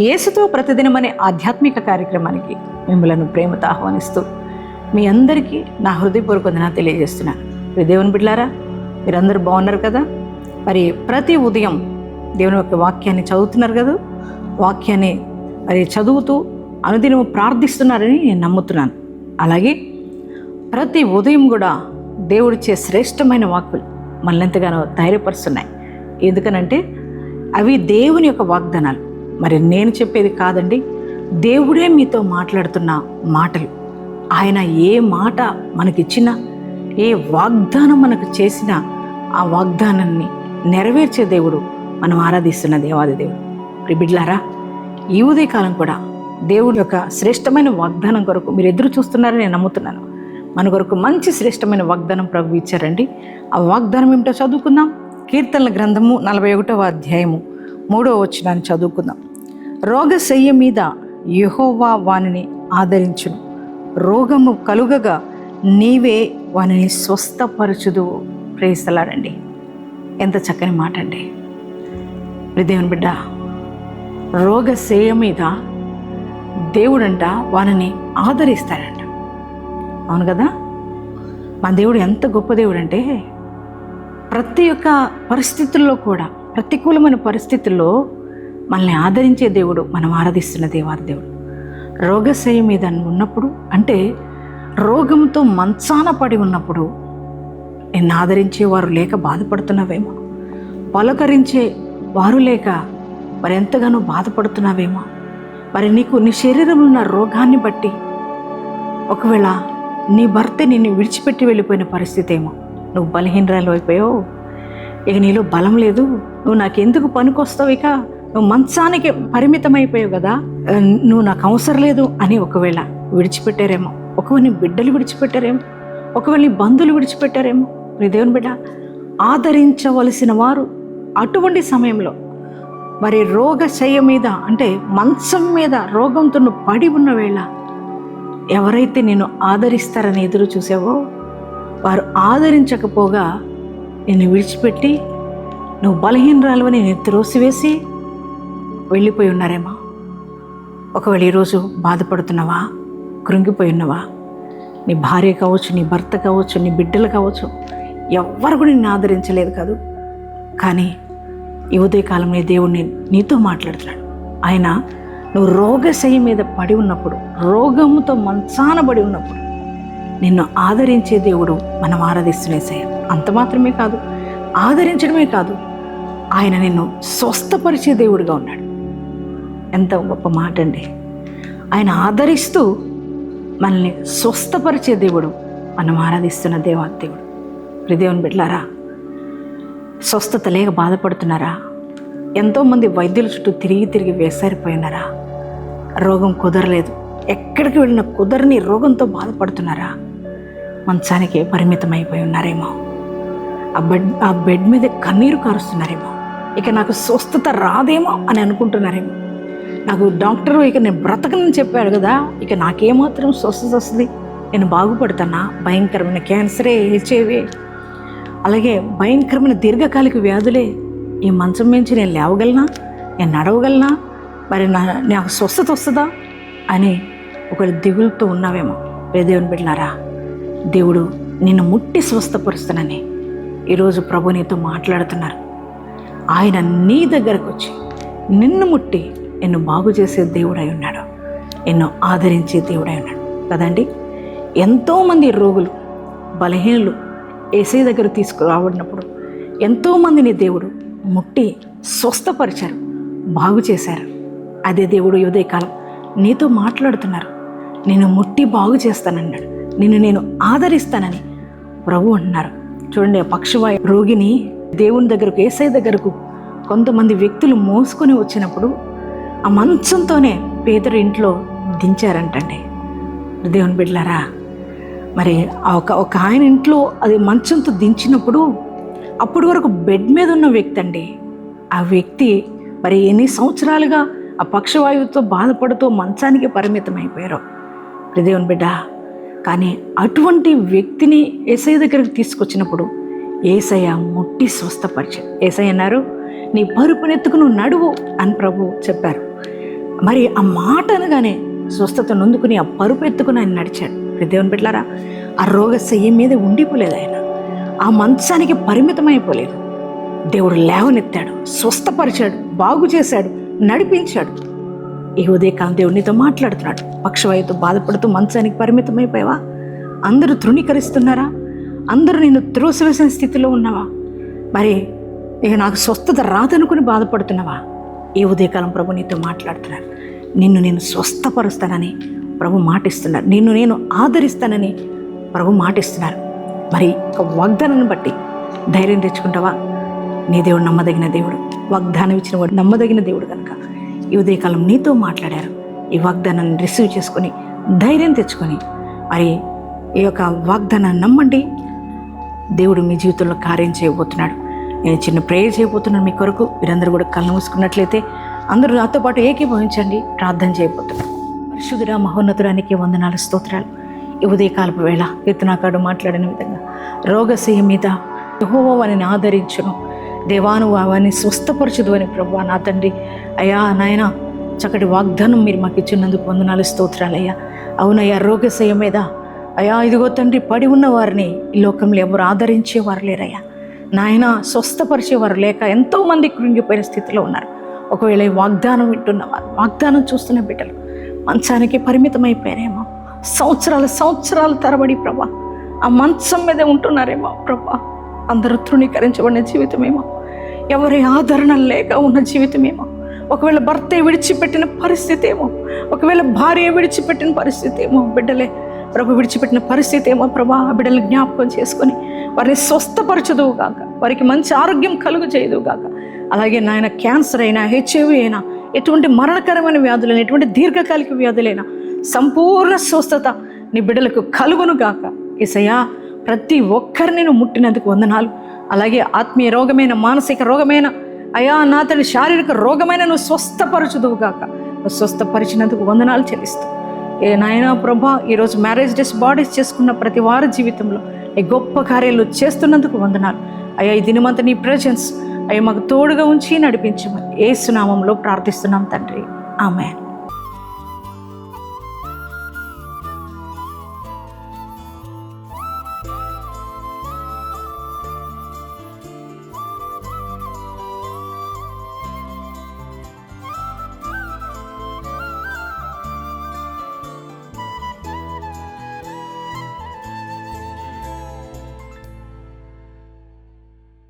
యేసుతో ప్రతిదినం అనే ఆధ్యాత్మిక కార్యక్రమానికి మిమ్మలను ప్రేమతో ఆహ్వానిస్తూ మీ అందరికీ నా హృదయపూర్వక వందనాలు తెలియజేస్తున్నాను. ప్రియ దేవుని బిడ్లారా మీరందరూ బాగున్నారు కదా? మరి ప్రతి ఉదయం దేవుని యొక్క వాక్యాన్ని చదువుతున్నారు కదా? వాక్యాన్ని మరి చదువుతూ అనుదినము ప్రార్థిస్తున్నారని నేను నమ్ముతున్నాను. అలాగే ప్రతి ఉదయం కూడా దేవుడిచ్చే శ్రేష్టమైన వాక్కులు మనల్ని ఎంతగానో ధైర్యపరుస్తున్నాయి. ఎందుకనంటే అవి దేవుని యొక్క వాగ్దానాలు. మరి నేను చెప్పేది కాదండి. దేవుడే మీతో మాట్లాడుతున్న మాటలు. ఆయన ఏ మాట మనకిచ్చినా ఏ వాగ్దానం మనకు చేసినా ఆ వాగ్దానాన్ని నెరవేర్చే దేవుడు మనం ఆరాధిస్తున్న దేవాది దేవుడు. ప్రిబిడ్లారా ఈ ఉదయకాలం కూడా దేవుడి యొక్క శ్రేష్టమైన వాగ్దానం కొరకు మీరు ఎదురు చూస్తున్నారని నేను నమ్ముతున్నాను. మన కొరకు మంచి శ్రేష్టమైన వాగ్దానం ప్రభు ఇచ్చారండి. ఆ వాగ్దానం ఏమిటో చదువుకుందాం. కీర్తనల గ్రంథము నలభై ఒకటవ అధ్యాయము మూడవ వచ్చినాన్ని చదువుకుందాం. రోగశయ్య మీద యెహోవా వానిని ఆదరించును. రోగము కలుగగా నీవే వానిని స్వస్థపరచుదు ప్రేస్తలాడండి ఎంత చక్కని మాట అండి. దేవుని బిడ్డ రోగశయ్య మీద దేవుడంట వానిని ఆదరిస్తాడంట. అవును కదా? మన దేవుడు ఎంత గొప్ప దేవుడు అంటే ప్రతి ఒక్క పరిస్థితుల్లో కూడా ప్రతికూలమైన పరిస్థితుల్లో మనల్ని ఆదరించే దేవుడు మనం ఆరాధిస్తున్న దేవాది దేవుడు. రోగశయ మీద ఉన్నప్పుడు అంటే రోగంతో మంచాన పడి ఉన్నప్పుడు నిన్ను ఆదరించే వారు లేక బాధపడుతున్నావేమో. పలకరించే వారు లేక మరి ఎంతగానో బాధపడుతున్నావేమో. మరి నీకు నీ శరీరంలో ఉన్న రోగాన్ని బట్టి ఒకవేళ నీ భర్త నిన్ను విడిచిపెట్టి వెళ్ళిపోయిన పరిస్థితి ఏమో. నువ్వు బలహీనరాలు అయిపోయావు. ఇక నీలో బలం లేదు. నువ్వు నాకెందుకు పనికొస్తావు ఇక? నువ్వు మంచానికి పరిమితం కదా నువ్వు నాకు అవసరం లేదు అని ఒకవేళ విడిచిపెట్టారేమో ఒకవేళ నీ బిడ్డలు విడిచిపెట్టారేమో ఒకవేళ నీ బంధువులు విడిచిపెట్టారేమో నీ దేవుని బిడ్డ ఆదరించవలసిన వారు అటువంటి సమయంలో మరి రోగశయ మీద అంటే మంచం మీద రోగంతో నువ్వు పడి ఉన్న వేళ ఎవరైతే నేను ఆదరిస్తారని ఎదురు చూసావో వారు ఆదరించకపోగా నిన్ను విడిచిపెట్టి నువ్వు బలహీనరాలువని నేను త్రోసివేసి వెళ్ళిపోయి ఉన్నారేమో. ఒకవేళ ఈరోజు బాధపడుతున్నావా కృంగిపోయి ఉన్నావా నీ భార్య కావచ్చు నీ భర్త కావచ్చు నీ బిడ్డలు కావచ్చు ఎవ్వరు కూడా నిన్ను ఆదరించలేదు కాదు. కానీ ఈ ఉదయకాలంలో దేవుణ్ణి నీతో మాట్లాడుతున్నాడు. ఆయన నువ్వు రోగశయ మీద పడి ఉన్నప్పుడు రోగముతో మంచానబడి ఉన్నప్పుడు నిన్ను ఆదరించే దేవుడు మనం ఆరాధిస్తున్న సయ అంత మాత్రమే కాదు ఆదరించడమే కాదు ఆయన నిన్ను స్వస్థపరిచే దేవుడిగా ఉన్నాడు. ఎంత గొప్ప మాట అండి ఆయన ఆదరిస్తూ మనల్ని స్వస్థపరిచే దేవుడు మనం ఆరాధిస్తున్న దేవాదేవుడు హృదయం బిడ్లారా స్వస్థత లేక బాధపడుతున్నారా? ఎంతోమంది వైద్యుల చుట్టూ తిరిగి తిరిగి వేసారిపోయినారా? రోగం కుదరలేదు. ఎక్కడికి వెళ్ళిన కుదరని రోగంతో బాధపడుతున్నారా? మంచానికి పరిమితం అయిపోయి ఉన్నారేమో. ఆ బెడ్ ఆ బెడ్ మీద కన్నీరు కారుస్తున్నారేమో. ఇక నాకు స్వస్థత రాదేమో అని అనుకుంటున్నారేమో. నాకు డాక్టరు ఇక నేను బ్రతకనని చెప్పాడు కదా ఇక నాకేమాత్రం స్వస్థత వస్తుంది నేను బాగుపడతానా? భయంకరమైన క్యాన్సరే హెచ్ఐవి. అలాగే భయంకరమైన దీర్ఘకాలిక వ్యాధులే. ఈ మంచం మించి నేను లేవగలనా? నేను నడవగలనా? మరి నా నాకు స్వస్థత వస్తుందా? అని ఒక దిగులుతో ఉన్నావేమో. ఏ దేవుని బిడ్డలారా దేవుడు నిన్ను ముట్టి స్వస్థపరుస్తానని ఈరోజు ప్రభు నీతో మాట్లాడుతున్నారు. ఆయన నీ దగ్గరకు వచ్చి నిన్ను ముట్టి నిన్ను బాగు చేసే దేవుడై ఉన్నాడు. నిన్ను ఆదరించే దేవుడై ఉన్నాడు. కదండి? ఎంతోమంది రోగులు బలహీనులు ఏసై దగ్గర తీసుకురాబడినప్పుడు ఎంతోమందిని దేవుడు ముట్టి స్వస్థపరిచారు బాగు చేశారు. అదే దేవుడు ఉదయకాలం నీతో మాట్లాడుతున్నారు. నేను ముట్టి బాగు చేస్తానన్నాడు. నిన్ను నేను ఆదరిస్తానని ప్రభు అంటున్నారు. చూడండి ఆ పక్షవాయు రోగిని దేవుని దగ్గరకు ఏసై దగ్గరకు కొంతమంది వ్యక్తులు మోసుకొని వచ్చినప్పుడు ఆ మంచంతోనే పేదరు ఇంట్లో దించారంటండి. దేవుని బిడ్డలారా మరి ఆ ఒక ఒక ఆయన ఇంట్లో అది మంచంతో దించినప్పుడు అప్పటి వరకు బెడ్ మీద ఉన్న వ్యక్తి అండి. ఆ వ్యక్తి మరి ఎన్ని సంవత్సరాలుగా ఆ పక్షవాయువుతో బాధపడుతూ మంచానికి పరిమితం అయిపోయారు దేవుని బిడ్డ కానీ అటువంటి వ్యక్తిని ఏసఐ దగ్గరికి తీసుకొచ్చినప్పుడు ఏసయ్య ముట్టి స్వస్థపరిచారు ఏసయ్య అన్నారు నీ పరుపునెత్తుకు నువ్వు నడువు అని ప్రభు చెప్పారు. మరి ఆ మాట అనగానే స్వస్థత నొందుకుని ఆ పరుపు ఎత్తుకుని ఆయన నడిచాడు. దేవుని పెట్టారా ఆ రోగ శయ్యం మీద ఉండిపోలేదు ఆయన. ఆ మంచానికి పరిమితమైపోలేదు. దేవుడు లేవనెత్తాడు స్వస్థపరిచాడు బాగు చేశాడు నడిపించాడు. ఈ ఉదయకాలం దేవుడు నీతో మాట్లాడుతున్నాడు. పక్షవాయుతో బాధపడుతూ మంచానికి పరిమితమైపోయావా? అందరూ తృణీకరిస్తున్నారా? అందరూ నేను త్రోసివేసిన స్థితిలో ఉన్నావా? మరి ఇక నాకు స్వస్థత రాదనుకుని బాధపడుతున్నావా? ఈ ఉదయకాలం ప్రభు నీతో మాట్లాడుతున్నారు. నిన్ను నేను స్వస్థపరుస్తానని ప్రభు మాటిస్తున్నారు. నిన్ను నేను ఆదరిస్తానని ప్రభు మాటిస్తున్నారు. మరి ఒక వాగ్దానాన్ని బట్టి ధైర్యం తెచ్చుకుంటావా? నీ దేవుడు నమ్మదగిన దేవుడు. వాగ్దానం ఇచ్చిన వాడు నమ్మదగిన దేవుడు కనుక ఈ ఉదయకాలం నీతో మాట్లాడారు. ఈ వాగ్దానాన్ని రిసీవ్ చేసుకొని ధైర్యం తెచ్చుకొని మరి ఈ యొక్క వాగ్దానాన్ని నమ్మండి. దేవుడు మీ జీవితంలో కార్యం చేయబోతున్నాడు. నేను చిన్న ప్రేయర్ చేయబోతున్నాను మీ కొరకు? మీరందరూ కూడా కళ్ళు మూసుకున్నట్లయితే అందరూ నాతో పాటు ఏకీభవించండి ప్రార్థన చేయబోతున్నాను. పరిశుద్ధుడా మహోన్నతుడానికి వందనాలు స్తోత్రాలు. ఈ ఉదయకాలపు వేళ కీర్తనాకాడు మాట్లాడిన విధంగా రోగశయ మీద యెహోవా ఆదరించును. దేవాను వారిని స్వస్థపరచుదు అని ప్రభా నా తండ్రి. అయ్యా నాయన చక్కటి వాగ్దానం మీరు మాకు ఇచ్చినందుకు వందనాలు స్తోత్రాలయ్యా అవునయ్యా రోగశయ మీద. అయ్యా ఇదిగో తండ్రి పడి ఉన్న వారిని ఈ లోకంలో ఎవరు ఆదరించేవారు లేరయ్యా. నాయన స్వస్థపరిచేవారు లేక ఎంతోమంది కృంగిపోయిన స్థితిలో ఉన్నారు. ఒకవేళ వాగ్దానం వింటున్నవారు వాగ్దానం చూస్తున్న బిడ్డలు మంచానికి పరిమితమైపోయారేమో. సంవత్సరాల సంవత్సరాల తరబడి ప్రభా ఆ మంచం మీదే ఉంటున్నారేమో ప్రభా. అందరూ తృణీకరించబడిన జీవితమేమో. ఎవరి ఆదరణ లేక ఉన్న జీవితమేమో. ఒకవేళ భర్త విడిచిపెట్టిన పరిస్థితి ఏమో. ఒకవేళ భార్య విడిచిపెట్టిన పరిస్థితి ఏమో. బిడ్డలే ప్రభు విడిచిపెట్టిన పరిస్థితి ఏమో ప్రభా బిడ్డలు జ్ఞాపకం చేసుకొని వారిని స్వస్థపరచదువు గాక. వారికి మంచి ఆరోగ్యం కలుగు చేయదు గాక. అలాగే నాయన క్యాన్సర్ అయినా హెచ్ఐవి అయినా ఎటువంటి మరణకరమైన వ్యాధులైనా ఎటువంటి దీర్ఘకాలిక వ్యాధులైనా సంపూర్ణ స్వస్థత నీ బిడ్డలకు కలుగును గాక. ఇసయా ప్రతి ఒక్కరిని నువ్వు ముట్టినందుకు వందనాలు. అలాగే ఆత్మీయ రోగమైన మానసిక రోగమైన అయా నా తన శారీరక రోగమైన నువ్వు స్వస్థపరచుదువు గాక. స్వస్థపరిచినందుకు వందనాలు చెల్లిస్తావు ఏ నాయనా ప్రభా ఈరోజు మ్యారేజ్ డేస్ బాడీస్ చేసుకున్న ప్రతి వారి జీవితంలో ఈ గొప్ప కార్యాలు చేస్తున్నందుకు వందనాలు. అయ్యా ఈ దినమంతా నీ ప్రజెన్స్ అయ్యా మాకు తోడుగా ఉంచి నడిపించమని ఏ సునామంలో ప్రార్థిస్తున్నాం తండ్రి. ఆమె